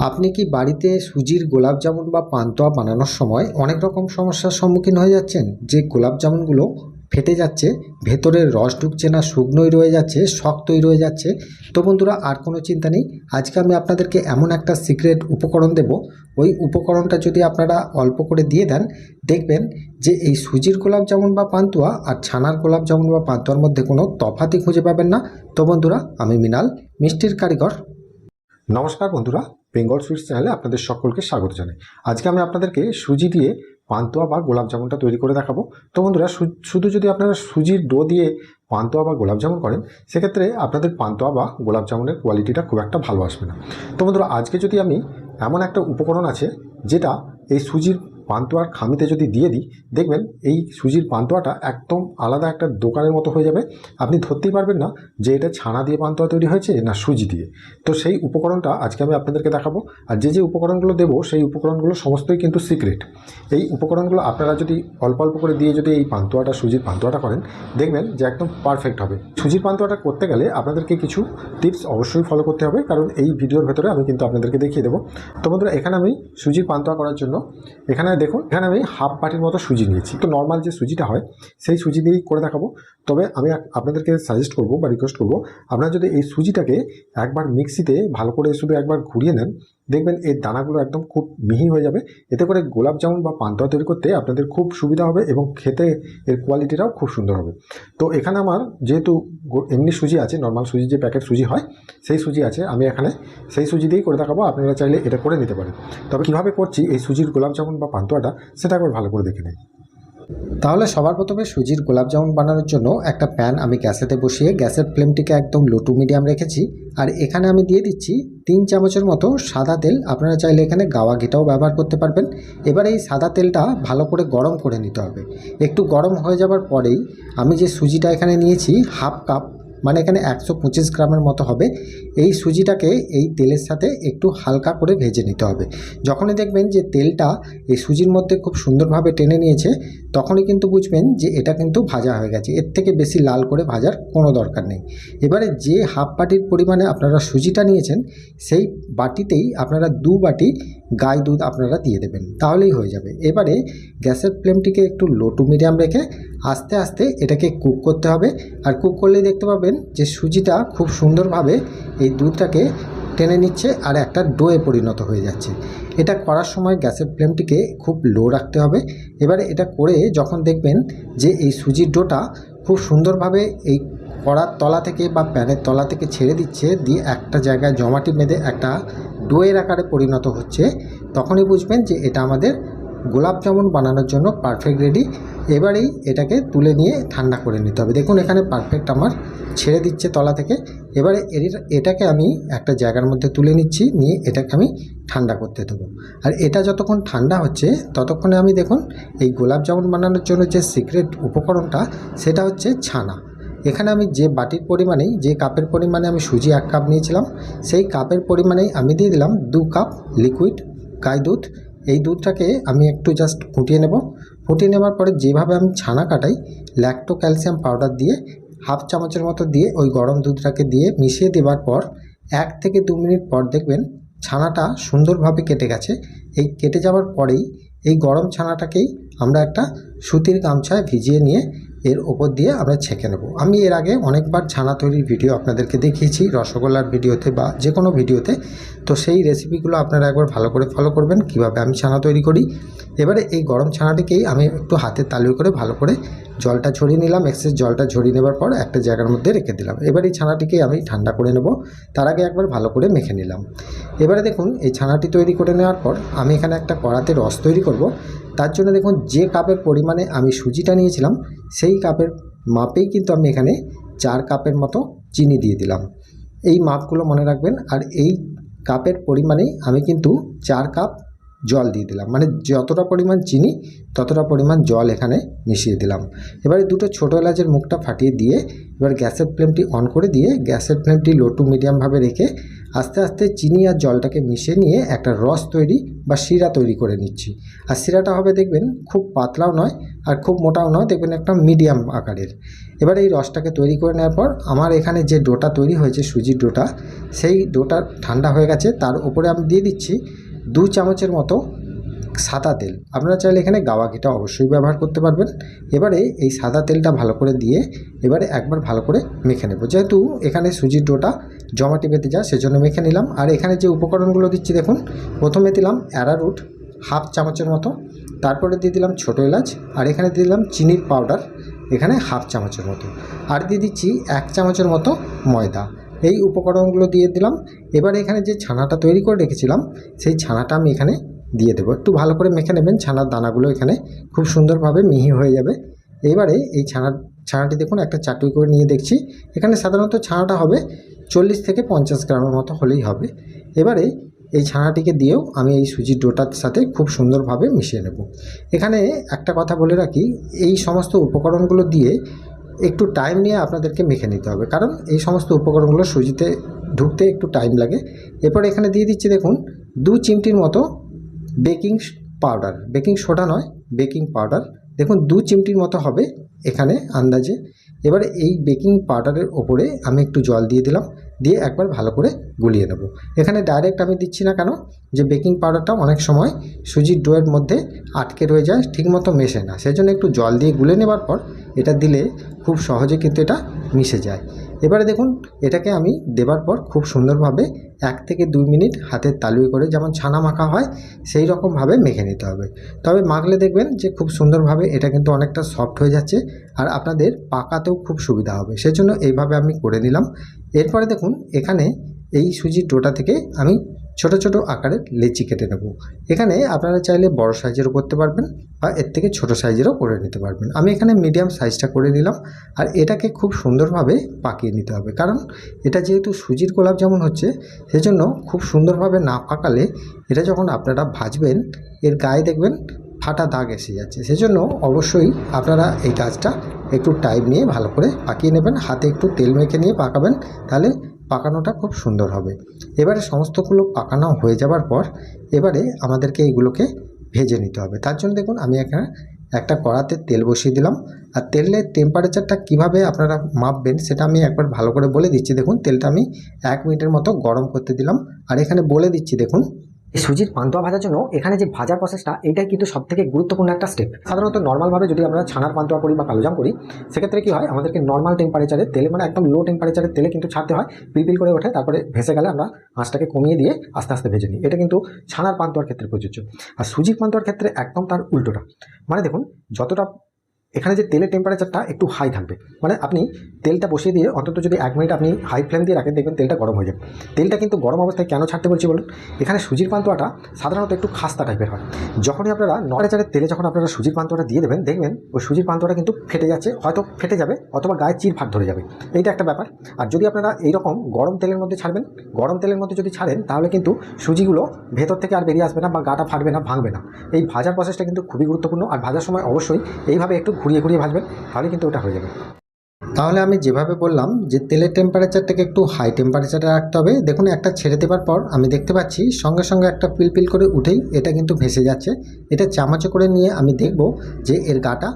আপনি কি বাড়িতে সুজির গোলাপ জামুন বা পান্তুয়া বানানোর সময় অনেক রকম সমস্যার সম্মুখীন হয়ে যাচ্ছেন? যে গোলাপ জামুনগুলো ফেটে যাচ্ছে, ভেতরের রস ঢুকছে না, শুকনোই রয়ে যাচ্ছে, শক্তই রয়ে যাচ্ছে। তো বন্ধুরা, আর কোনো চিন্তা নেই। আজকে আমি আপনাদেরকে এমন একটা সিক্রেট উপকরণ দেব। ওই উপকরণটা যদি আপনারা অল্প করে দিয়ে দেন, দেখবেন যে এই সুজির গোলাপ জামুন বা পান্তুয়া আর ছানার গোলাপ জামুন বা পান্তুয়ার মধ্যে কোনো তফাতই খুঁজে পাবেন না। তো বন্ধুরা, আমি মিনাল, মিষ্টির কারিগর। নমস্কার বন্ধুরা বেঙ্গল সুইটস চ্যানেলে আপনাদের সকলকে স্বাগত জানাই। আজকে আমি আপনাদেরকে সুজি দিয়ে পান্তুয়া বা গোলাপ জামুনটা তৈরি করে দেখাবো। তো বন্ধুরা শুধু যদি আপনারা সুজির ডো দিয়ে পান্তুয়া বা গোলাপ জামুন করেন, সেক্ষেত্রে আপনাদের পান্তুয়া বা গোলাপ জামুনের কোয়ালিটিটা খুব একটা ভালো আসবে না। তো বন্ধুরা, আজকে যদি আমি এমন একটা উপকরণ আছে, যেটা এই সুজির পান্তুয়ার খামিতে যদি দিয়ে দিই, দেখবেন এই সুজির পান্তুয়াটা একদম আলাদা একটা দোকানের মতো হয়ে যাবে। আপনি ধরতেই পারবেন না যে এটা ছানা দিয়ে পান্তুয়া তৈরি হয়েছে না সুজি দিয়ে। তো সেই উপকরণটা আজকে আমি আপনাদেরকে দেখাবো। আর যে যে উপকরণগুলো দেবো, সেই উপকরণগুলো সমস্তই কিন্তু সিক্রেট। এই উপকরণগুলো আপনারা যদি অল্প অল্প করে দিয়ে যদি এই পান্তুয়াটা, সুজির পান্তুয়াটা করেন, দেখবেন যে একদম পারফেক্ট হবে। সুজির পান্তুয়াটা করতে গেলে আপনাদেরকে কিছু টিপস অবশ্যই ফলো করতে হবে, কারণ এই ভিডিওর ভেতরে আমি কিন্তু আপনাদেরকে দেখিয়ে দেবো। তো বন্ধুরা, এখানে আমি সুজির পান্তুয়া করার জন্য, এখানে দেখুন, এখানে আমি হাফ বাটির মতো সুজি নিয়েছি। তো নর্মাল যে সুজিটা হয়, সেই সুজি দিয়েই করে দেখাবো। তবে আমি আপনাদেরকে সাজেস্ট করব বা রিকোয়েস্ট করব, আপনারা যদি এই সুজিটাকে একবার মিক্সিতে ভালো করে শুধু একবার ঘুরিয়ে নেন, দেখবেন এর দানাগুলো একদম খুব মিহি হয়ে যাবে। এতে করে গোলাপ জামুন বা পান্তুয়া তৈরি করতে আপনাদের খুব সুবিধা হবে এবং খেতে এর কোয়ালিটিটাও খুব সুন্দর হবে। তো এখানে আমার যেহেতু এমনি সুজি আছে নর্মাল সুজি যে প্যাকেট সুজি হয়, সেই সুজি আছে, আমি এখানে সেই সুজি দিয়েই করে দেখাবো। আপনারা চাইলে এটা করে নিতে পারেন। তবে কীভাবে করছি, এই সুজির গোলাপ জামুন বা পান্তুয়াটা সেটা একবার ভালো করে দেখে নিন তাহলে সবার প্রথমে সুজির গোলাপ জামুন বানানোর জন্য একটা প্যান আমি গ্যাসেতে বসিয়ে গ্যাসের ফ্লেমটিকে একদম লো টু মিডিয়াম রেখেছি। আর এখানে আমি দিয়ে দিচ্ছি তিন চামচের মতো সাদা তেল। আপনারা চাইলে এখানে গাওয়া ঘিটাও ব্যবহার করতে পারবেন। এবার এই সাদা তেলটা ভালো করে গরম করে নিতে হবে। একটু গরম হয়ে যাবার পরেই আমি যে সুজিটা এখানে নিয়েছি, হাফ কাপ মানে এখানে একশো পঁচিশ গ্রামের মতো হবে। এই সুজিটাকে এই তেলের সাথে একটু হালকা করে ভেজে নিতে হবে। যখনই দেখবেন যে তেলটা এই সুজির মধ্যে খুব সুন্দরভাবে টেনে নিয়েছে তখনই কিন্তু বুঝবেন যে এটা কিন্তু ভাজা হয়ে গেছে। এর থেকে বেশি লাল করে ভাজার কোনো দরকার নেই। এবারে যে হাফ বাটির পরিমাণে আপনারা সুজিটা নিয়েছেন, সেই বাটিতেই আপনারা দু বাটি গাই দুধ আপনারা দিয়ে দেবেন। তাহলেই হয়ে যাবে। এবারে গ্যাসের ফ্লেমটিকে একটু লো টু মিডিয়াম রেখে আস্তে আস্তে এটাকে কুক করতে হবে। আর কুক করলেই দেখতে পাবেন যে সুজিটা খুব সুন্দরভাবে এই দুধটাকে টেনে নিচ্ছে আর একটা ডোয়ে পরিণত হয়ে যাচ্ছে। এটা করার সময় গ্যাসের ফ্লেমটিকে খুব লো রাখতে হবে। এবারে এটা করে যখন দেখবেন যে এই সুজির ডোটা খুব সুন্দরভাবে এই কড়ার তলা থেকে বা প্যানের তলা থেকে ছেড়ে দিচ্ছে, দিয়ে একটা জায়গায় জমাটি বেঁধে একটা ডোয়ের আকারে পরিণত হচ্ছে, তখনই বুঝবেন যে এটা আমাদের গোলাপ জামুন বানানোর জন্য পারফেক্ট রেডি এবারেই এটাকে তুলে নিয়ে ঠান্ডা করে নিতে হবে। দেখুন, এখানে পারফেক্ট আমার ছেড়ে দিচ্ছে তলা থেকে। এবারে এটাকে আমি একটা জায়গার মধ্যে তুলে নিচ্ছি, নিয়ে এটাকে আমি ঠান্ডা করতে দেবো। আর এটা যতক্ষণ ঠান্ডা হচ্ছে, ততক্ষণে আমি দেখুন, এই গোলাপ জামুন বানানোর জন্য যে সিক্রেট উপকরণটা, সেটা হচ্ছে ছানা। এখানে আমি যে বাটির পরিমাণেই যে কাপের পরিমাণে আমি সুজি এক কাপ নিয়েছিলাম, সেই কাপের পরিমাণেই আমি দিয়ে দিলাম দু কাপ লিকুইড গাই দুধ। এই দুধটাকে আমি একটু জাস্ট ফুটিয়ে নেব। ফুটিয়ে নেবার পরে যেভাবে আমি ছানা কাটাই ল্যাকটো ক্যালসিয়াম পাউডার দিয়ে হাফ চামচের মতো দিয়ে ওই গরম দুধটাকে দিয়ে মিশিয়ে দেবার পর এক থেকে দু মিনিট পর দেখবেন ছানাটা সুন্দরভাবে কেটে গেছে। এই কেটে যাওয়ার পরেই এই গরম ছানাটাকেই আমরা একটা সুতির গামছায় ভিজিয়ে নিয়ে এর ওপর দিয়ে আমরা ছেঁকে নেব। আমি এর আগে অনেকবার ছানা তৈরির ভিডিও আপনাদেরকে দেখিয়েছি, রসগোল্লার ভিডিওতে বা যে কোনো ভিডিওতে। তো সেই রেসিপিগুলো আপনারা একবার ভালো করে ফলো করবেন, কীভাবে আমি ছানা তৈরি করি। এবারে এই গরম ছানাটিকেই আমি একটু হাতে তালু করে ভালো করে জলটা ছড়িয়ে নিলাম এক্সেস জলটা ঝরিয়ে নেবার পর একটা জায়গার মধ্যে রেখে দিলাম। এবার এই ছানাটিকে আমি ঠান্ডা করে নেব। তার আগে একবার ভালো করে মেখে নিলাম। এবারে দেখুন, এই ছানাটি তৈরি করে নেওয়ার পর আমি এখানে একটা কড়াতে রস তৈরি করব। তার জন্য দেখুন, যে কাপের পরিমাণে আমি সুজিটা নিয়েছিলাম, সেই কাপের মাপেই কিন্তু আমি এখানে চার কাপের মতো চিনি দিয়ে দিলাম। এই মাপগুলো মনে রাখবেন। আর এই কাপের পরিমাণেই আমি কিন্তু চার কাপ জল দিয়ে দিলাম। মানে যতটা পরিমাণ চিনি, ততটা পরিমাণ জল এখানে মিশিয়ে দিলাম। এবারে দুটো ছোটো এলাচের মুখটা ফাটিয়ে দিয়ে, এবার গ্যাসের ফ্লেমটি অন করে দিয়ে, গ্যাসের ফ্লেমটি লো টু মিডিয়ামভাবে রেখে আস্তে আস্তে চিনি আর জলটাকে মিশিয়ে নিয়ে একটা রস তৈরি বা শিরা তৈরি করে নিচ্ছি। আর শিরাটা হবে দেখবেন খুব পাতলাও নয় আর খুব মোটাও নয়, দেখবেন একটা মিডিয়াম আকারের। এবার এই রসটাকে তৈরি করে নেওয়ার পর আমার এখানে যে ডোটা তৈরি হয়েছে, সুজির ডোটা, সেই ডোটা ঠান্ডা হয়ে গেছে, তার উপরে আমি দিয়ে দিচ্ছি দু চামচের মতো সাদা তেল। আপনারা চাইলে এখানে গাওয়া ঘিটা অবশ্যই ব্যবহার করতে পারবেন। এবারে এই সাদা তেলটা ভালো করে দিয়ে এবারে একবার ভালো করে মেখে নেব। যেহেতু এখানে সুজির ডোটা জমাটি বেঁধে যায় সেজন্য মেখে নিলাম। আর এখানে যে উপকরণগুলো দিচ্ছি, দেখুন, প্রথমে দিলাম অ্যারারুট হাফ চামচের মতো, তারপরে দিয়ে দিলাম ছোটো এলাচ, আর এখানে দিয়ে দিলাম চিনির পাউডার, এখানে হাফ চামচের মতো। আর দিয়ে দিচ্ছি এক চামচের মতো ময়দা। এই উপকরণগুলো দিয়ে দিলাম। এবার এখানে যে ছানাটা তৈরি করে রেখেছিলাম, সেই ছানাটা আমি এখানে দিয়ে দেবো। একটু ভালো করে মেখে নেবেন, ছানার দানাগুলো এখানে খুব সুন্দরভাবে মিহি হয়ে যাবে। এবারে এই ছানা ছানাটি দেখুন, একটা চাটুই করে নিয়ে দেখছি। এখানে সাধারণত ছানাটা হবে চল্লিশ থেকে পঞ্চাশ গ্রামের মতো হলেই হবে। এবারে এই ছানাটিকে দিয়েও আমি এই সুজির ডোটার সাথে খুব সুন্দরভাবে মিশিয়ে নেব। এখানে একটা কথা বলে রাখি, এই সমস্ত উপকরণগুলো দিয়ে একটু টাইম নিয়ে আপনাদেরকে মেখে নিতে হবে। কারণ এই সমস্ত উপকরণগুলো সুজিতে ঢুকতে একটু টাইম লাগে। এরপর এখানে দিয়ে দিচ্ছি দেখুন, দু চিমটির মতো বেকিং পাউডার বেকিং সোডা নয় বেকিং পাউডার দেখুন, দু চিমটির মতো হবে এখানে আন্দাজে। এবারে এই বেকিং পাউডারের ওপরে আমি একটু জল দিয়ে দিলাম। দিয়ে একবার ভালো করে গুলিয়ে নেব। এখানে ডাইরেক্ট আমি দিচ্ছি না কেন? যে বেকিং পাউডারটা অনেক সময় সুজির ডোয়ের মধ্যে আটকে রয়ে যায়, ঠিকমতো মেশে না। সেজন্য একটু জল দিয়ে গুলে নেবার পর এটা দিলে খুব সহজে কিন্তু এটা মিশে যায়। এবারে দেখুন, এটাকে আমি দেবার পর খুব সুন্দরভাবে এক থেকে দুই মিনিট হাতের তালুয়ে করে যেমন ছানা মাখা হয়, সেই রকমভাবে মেখে নিতে হবে। তবে মাখলে দেখবেন যে খুব সুন্দরভাবে এটা কিন্তু অনেকটা সফট হয়ে যাচ্ছে আর আপনাদের পাকাতেও খুব সুবিধা হবে। সেজন্য এইভাবে আমি করে নিলাম। এরপরে দেখুন, এখানে এই সুজির ডোটা থেকে আমি ছোট ছোট আকারের লেচি কেটে নেব। এখানে আপনারা চাইলে বড় সাইজেরও করতে পারবেন বা এর থেকে ছোট সাইজেরও করে নিতে পারবেন। আমি এখানে মিডিয়াম সাইজটা করে নিলাম আর এটাকে খুব সুন্দরভাবে পাকিয়ে নিতে হবে। কারণ এটা যেহেতু সুজির গোলাপ যেমন হচ্ছে, সেজন্য খুব সুন্দরভাবে না পাকালে এটা যখন আপনারা ভাজবেন, এর গায়ে দেখবেন ফাটা দাগ এসে যাচ্ছে। সেজন্য অবশ্যই আপনারা এই কাজটা একটু টাইম নিয়ে ভালো করে পাকিয়ে নেবেন। হাতে একটু তেল মেখে নিয়ে পাকাবেন, তাহলে পাকানোটা খুব সুন্দর হবে। এবারে সমস্তগুলো পাকানো হয়ে যাবার পর এবারে আমাদেরকে এইগুলোকে ভেজে নিতে হবে। তার জন্য দেখুন, আমি এখানে একটা কড়াতে তেল বসিয়ে দিলাম। আর তেলের টেম্পারেচারটা কীভাবে আপনারা মাপবেন সেটা আমি একবার ভালো করে বলে দিচ্ছি। দেখুন, তেলটা আমি এক মিনিটের মতো গরম করতে দিলাম। আর এখানে বলে দিচ্ছি, দেখুন এই সুজির পান্তুয়া ভাজার জন্য এখানে যে ভাজার প্রসেসটা এটাই কিন্তু সব থেকে গুরুত্বপূর্ণ একটা স্টেপ সাধারণত নর্মালভাবে যদি আমরা ছানার পান্তুয়া করি বা কালোজাম করি, সেক্ষেত্রে কি হয়, আমাদেরকে নর্মাল টেম্পারেচারে তেলে মানে একদম লো টেম্পারেচারে তেলে কিন্তু ছাড়তে হয়, পিলপিল করে ওঠে, তারপরে ভেসে গেলে আমরা আঁচটাকে কমিয়ে দিয়ে আস্তে আস্তে ভেজে নিই। এটা কিন্তু ছানার পান্তুয়ার ক্ষেত্রে প্রযোজ্য। আর সুজির পান্তুয়ার ক্ষেত্রে একদম তার উল্টোটা। মানে দেখুন, যতটা এখানে যে তেলের টেম্পারেচারটা একটু হাই থাকবে। মানে আপনি তেলটা বসিয়ে দিয়ে অন্তত যদি এক মিনিট আপনি হাই ফ্লেম দিয়ে রাখেন, দেখবেন তেলটা গরম হয়ে যাবে। তেলটা কিন্তু গরম অবস্থায় কেন ছাড়তে বলছি বলুন? এখানে সুজির পান্তুয়াটা সাধারণত একটু খাস্তা টাইপের হয়। যখনই আপনারা নড়াচারের তেলে যখন আপনারা সুজির পান্তুয়াটা দিয়ে দেবেন, দেখবেন ওই সুজির পান্তুয়াটা কিন্তু ফেটে যাচ্ছে, হয়তো ফেটে যাবে অথবা গায়ে চির ফাট ধরে যাবে। এইটা একটা ব্যাপার। আর যদি আপনারা এইরকম গরম তেলের মধ্যে ছাড়বেন, গরম তেলের মধ্যে যদি ছাড়েন, তাহলে কিন্তু সুজিগুলো ভেতর থেকে আর বেরিয়ে আসবে না বা গাটা ফাটবে না, ভাঙবে না। এই ভাজার প্রসেসটা কিন্তু খুবই গুরুত্বপূর্ণ। আর ভাজার সময় অবশ্যই এইভাবে একটু ঘুরিয়ে ঘুরিয়ে ভাজবেন তাহলে কিন্তু ওটা হয়ে যাবে। তাহলে আমি যেভাবে বললাম যে তেলের টেম্পারেচারটাকে একটু হাই টেম্পারেচারে রাখতে হবে, দেখুন একটা ছেড়ে দেওয়ার পর আমি দেখতে পাচ্ছি সঙ্গে সঙ্গে একটা পিলপিল করে উঠেই এটা কিন্তু ভেসে যাচ্ছে। এটা চামচে করে নিয়ে আমি দেখব যে এর গাটা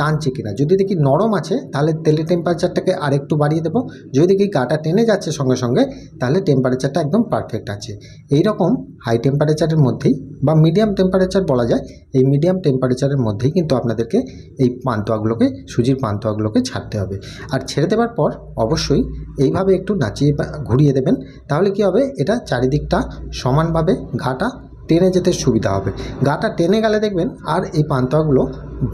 টানছে কিনা। যদি দেখি নরম আছে, তাহলে তেলের টেম্পারেচারটাকে আরেকটু বাড়িয়ে দেবো। যদি দেখি গাটা টেনে যাচ্ছে সঙ্গে সঙ্গে, তাহলে টেম্পারেচারটা একদম পারফেক্ট আছে। এই রকম হাই টেম্পারেচারের মধ্যেই বা মিডিয়াম টেম্পারেচার বলা যায়, এই মিডিয়াম টেম্পারেচারের মধ্যেই কিন্তু আপনাদেরকে এই পান্তুয়াগুলোকে, সুজির পান্তুয়াগুলোকে ছাড়তে হবে। আর ছেড়ে দেওয়ার পর অবশ্যই এইভাবে একটু নাচিয়ে ঘুরিয়ে দেবেন। তাহলে কি হবে? এটা চারিদিকটা সমানভাবে, ঘাটা টেনে যেতে সুবিধা হবে। গাটা টেনে গেলে দেখবেন আর এই পান্তুয়াগুলো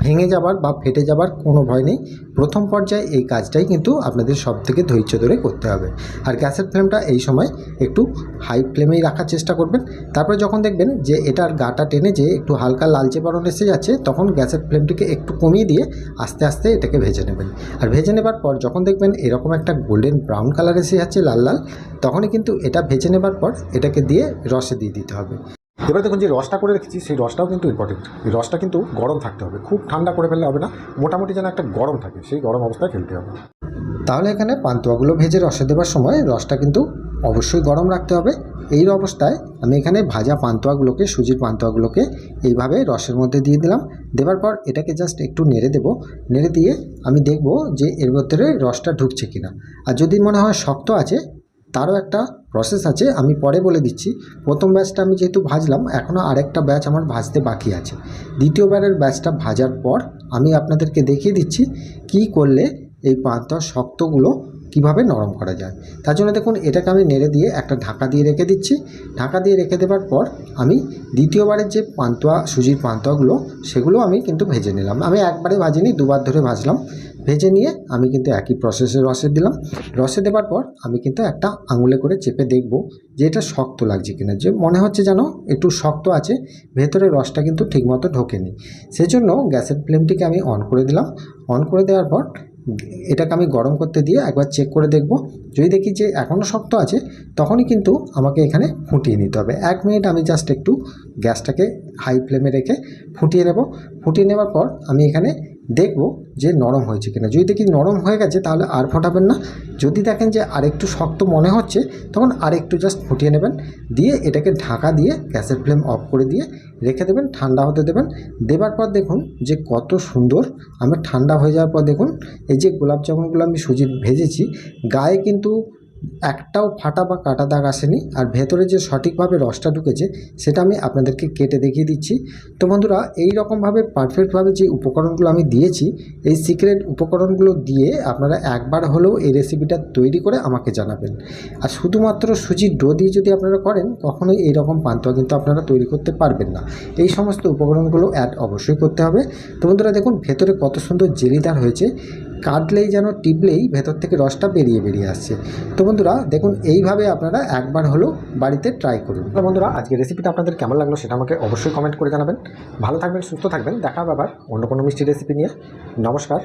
ভেঙে যাবার বা ফেটে যাবার কোনো ভয় নেই। প্রথম পর্যায়ে এই কাজটাই কিন্তু আপনাদের সব থেকে ধৈর্য ধরে করতে হবে। আর গ্যাসের ফ্লেমটা এই সময় একটু হাই ফ্লেমেই রাখার চেষ্টা করবেন। তারপরে যখন দেখবেন যে এটার গাটা টেনে যে একটু হালকা লালচে বরণ এসে যাচ্ছে, তখন গ্যাসের ফ্লেমটিকে একটু কমিয়ে দিয়ে আস্তে আস্তে এটাকে ভেজে নেবেন। আর ভেজে নেবার পর যখন দেখবেন এরকম একটা গোল্ডেন ব্রাউন কালার এসে যাচ্ছে লাল লাল, তখনই কিন্তু এটা ভেজে নেবার পর এটাকে দিয়ে রসে দিয়ে দিতে হবে। এবার দেখুন যে রসটা করে রেখেছি, সেই রসটাও কিন্তু ইম্পর্টেন্ট এই রসটা কিন্তু গরম থাকতে হবে। খুব ঠান্ডা করে ফেললে হবে না, মোটামুটি যেন একটা গরম থাকে, সেই গরম অবস্থায় ফেলতে হবে। তাহলে এখানে পান্তুয়াগুলো ভেজে রসে দেওয়ার সময় রসটা কিন্তু অবশ্যই গরম রাখতে হবে। এই অবস্থায় আমি এখানে ভাজা পান্তুয়াগুলোকে, সুজির পান্তুয়াগুলোকে এইভাবে রসের মধ্যে দিয়ে দিলাম। দেওয়ার পর এটাকে জাস্ট একটু নেড়ে দেবো। নেড়ে দিয়ে আমি দেখব যে এর ভেতরে রসটা ঢুকছে কিনা। আর যদি মনে হয় শক্ত আছে তারও একটা প্রসেস আছে, আমি পরে বলে দিচ্ছি। প্রথম ব্যাচটা আমি যেহেতু ভাজলাম, এখনও আরেকটা ব্যাচ আমার ভাজতে বাকি আছে। দ্বিতীয়বারের ব্যাচটা ভাজার পর আমি আপনাদেরকে দেখিয়ে দিচ্ছি কি করলে এই পাঁচটা শক্তগুলো কীভাবে নরম করা যায়। তার জন্য দেখুন, এটাকে আমি নেড়ে দিয়ে একটা ঢাকা দিয়ে রেখে দিচ্ছি। ঢাকা দিয়ে রেখে দেওয়ার পর আমি দ্বিতীয়বারের যে পান্তুয়া, সুজির পান্তুয়াগুলো, সেগুলো আমি কিন্তু ভেজে নিলাম। আমি একবারে ভাজিনি, দুবার ধরে ভাজলাম। ভেজে নিয়ে আমি কিন্তু একই প্রসেসে রসে দিলাম। রসে দেওয়ার পর আমি কিন্তু একটা আঙুলে করে চেপে দেখব যে এটা শক্ত লাগছে কিনা। যে মনে হচ্ছে যেন একটু শক্ত আছে, ভেতরে রসটা কিন্তু ঠিকমতো ঢোকেনি। সেজন্য গ্যাসের ফ্লেমটিকে আমি অন করে দিলাম। অন করে দেওয়ার পর এটাকে আমি গরম করতে দিয়ে একবার চেক করে দেখব। যদি দেখি যে এখনও শক্ত আছে, তখনই কিন্তু আমাকে এখানে ফুটিয়ে নিতে হবে। এক মিনিট আমি জাস্ট একটু গ্যাসটাকে হাই ফ্লেমে রেখে ফুটিয়ে নেব। ফুটিয়ে নেওয়ার পর আমি এখানে দেখব যে নরম হয়েছে কিনা। যদি দেখি নরম হয়ে গেছে, তাহলে আর ফোটাবেন না। যদি দেখেন যে আরেকটু শক্ত মনে হচ্ছে, তখন আরেকটু জাস্ট ফুটিয়ে নেবেন। দিয়ে এটাকে ঢাকা দিয়ে গ্যাসের ফ্লেম অফ করে দিয়ে রেখে দেবেন, ঠান্ডা হতে দেবেন। দেবার পর দেখুন যে কত সুন্দর, আমার ঠান্ডা হয়ে যাওয়ার পর দেখুন, এই যে গোলাপ জামুনগুলো আমি সুজির ভেজেছি, গায়ে কিন্তু একটাও ফাটা বা কাটা দাগ আসেনি আর ভেতরে যে সঠিকভাবে রসটা ঢুকেছে সেটা আমি আপনাদেরকে কেটে দেখিয়ে দিচ্ছি। তো বন্ধুরা, এই রকমভাবে পারফেক্টভাবে যে উপকরণগুলো আমি দিয়েছি, এই সিক্রেট উপকরণগুলো দিয়ে আপনারা একবার হলেও এই রেসিপিটা তৈরি করে আমাকে জানাবেন। আর শুধুমাত্র সুজির ডো দিয়ে যদি আপনারা করেন, কখনোই এই রকম পান্তুয়া কিন্তু আপনারা তৈরি করতে পারবেন না। এই সমস্ত উপকরণগুলো অ্যাড অবশ্যই করতে হবে। তো বন্ধুরা, দেখুন, ভেতরে কত সুন্দর জেলিদার হয়েছে। কাটলেই যেন টিপলেই ভেতর থেকে রসটা বেরিয়ে বেরিয়ে আসছে। তো বন্ধুরা, দেখুন, এইভাবে আপনারা একবার হলেও বাড়িতে ট্রাই করুন। বন্ধুরা আজকে রেসিপিটা আপনাদের কেমন লাগল সেটা আমাকে অবশ্যই কমেন্ট করে জানাবেন। ভালো থাকবেন, সুস্থ থাকবেন, দেখা হবে আবার অন্য কোনো মিষ্টি রেসিপি নিয়ে। নমস্কার।